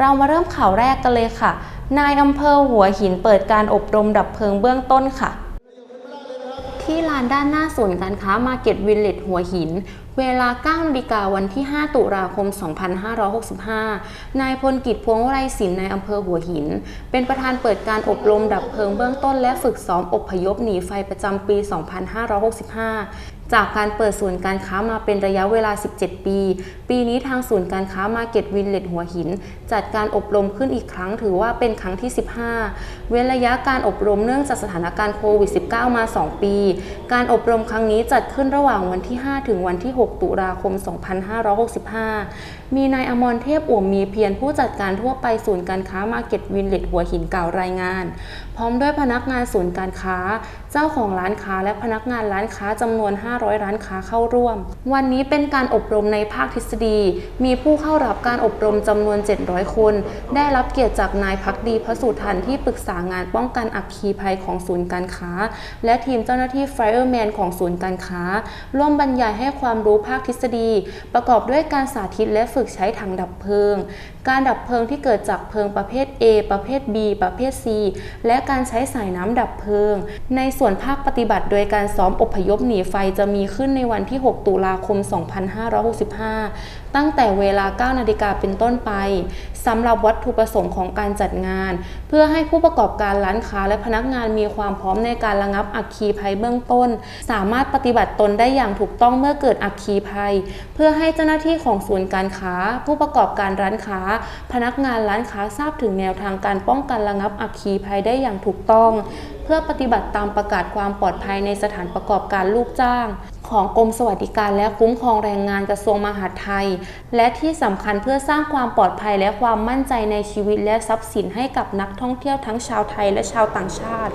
เรามาเริ่มข่าวแรกกันเลยค่ะ นายอำเภอหัวหินเปิดการอบรมดับเพลิงเบื้องต้นค่ะ ที่ลานด้านหน้าศูนย์การค้ามาร์เก็ตวิลเลจหัวหิน เวลา9นาฬิกาวันที่ 5 ตุลาคม 2565 นายพลกิจพวงไรศิลป์นายอำเภอหัวหิน เป็นประธานเปิดการอบรมดับเพลิงเบื้องต้นและฝึกซ้อมอบพยพหนีไฟประจำปี 2565 จากการเปิดศูนย์การค้ามาเป็นระยะเวลา 17 ปี ปีนี้ทางศูนย์การค้ามาเก็ตวิลเลจหัวหิน จัดการอบรมขึ้นอีกครั้งถือว่าเป็นครั้งที่ 15 เว้นระยะการอบรมเนื่องจากสถานการณ์โควิด -19 มา 2 ปี การอบรมครั้งนี้จัดขึ้นระหว่างวันที่ 5 ถึงวันที่ 6 ตุลาคม 2565 มีนายอมรเทพอ่วมมีเพียรผู้จัดการทั่วไปศูนย์การค้ามาเก็ตวินเลตหัวหินกล่าวรายงาน พร้อมด้วยพนักงานศูนย์การค้าเจ้าของร้านค้าและพนักงานร้านค้าจำนวน 500 ร้านค้าเข้าร่วม วันนี้เป็นการอบรมในภาคทฤษฎี มีผู้เข้ารับการอบรมจำนวน 700 คน ได้รับเกียรติจากนายพักดีพระสุทันที่ปรึกษางานป้องกันอัคคีภัยของศูนย์การค้า และทีมเจ้าหน้าที่ไฟเออร์แมนของศูนย์การค้า ร่วมบรรยายให้ความรู้ภาคทฤษฎี ประกอบด้วยการสาธิตและฝึกใช้ถังดับเพลิง การดับเพลิงที่เกิดจากเพลิงประเภท A ประเภท B ประเภท C และการใช้สายน้ำดับเพลิง ในส่วนภาคปฏิบัติโดยการซ้อมอพยพหนีไฟจะมีขึ้นในวันที่ 6 ตุลาคม 2565 ตั้งแต่เวลา 9 นาฬิกาเป็นต้นไปสำหรับวัตถุประสงค์ของการจัดงาน เพื่อให้ผู้ประกอบการร้านค้าและพนักงานมีความพร้อมในการระงับอัคคีภัยเบื้องต้น สามารถปฏิบัติตนได้อย่างถูกต้องเมื่อเกิดอัคคีภัย เพื่อให้เจ้าหน้าที่ของศูนการค้า ผู้ประกอบการร้านค้าพนักงานร้านค้าทราบถึงแนวทางการป้องกันระงับอัคคีภัยได้อย่างถูกต้อง เพื่อปฏิบัติตามประกาศความปลอดภัยในสถานประกอบการลูกจ้าง ของกรมสวัสดิการและคุ้มครองแรงงานกระทรวงมหาดไทย และที่สำคัญเพื่อสร้างความปลอดภัยและความมั่นใจในชีวิตและทรัพย์สินให้กับนักท่องเที่ยวทั้งชาวไทยและชาวต่างชาติ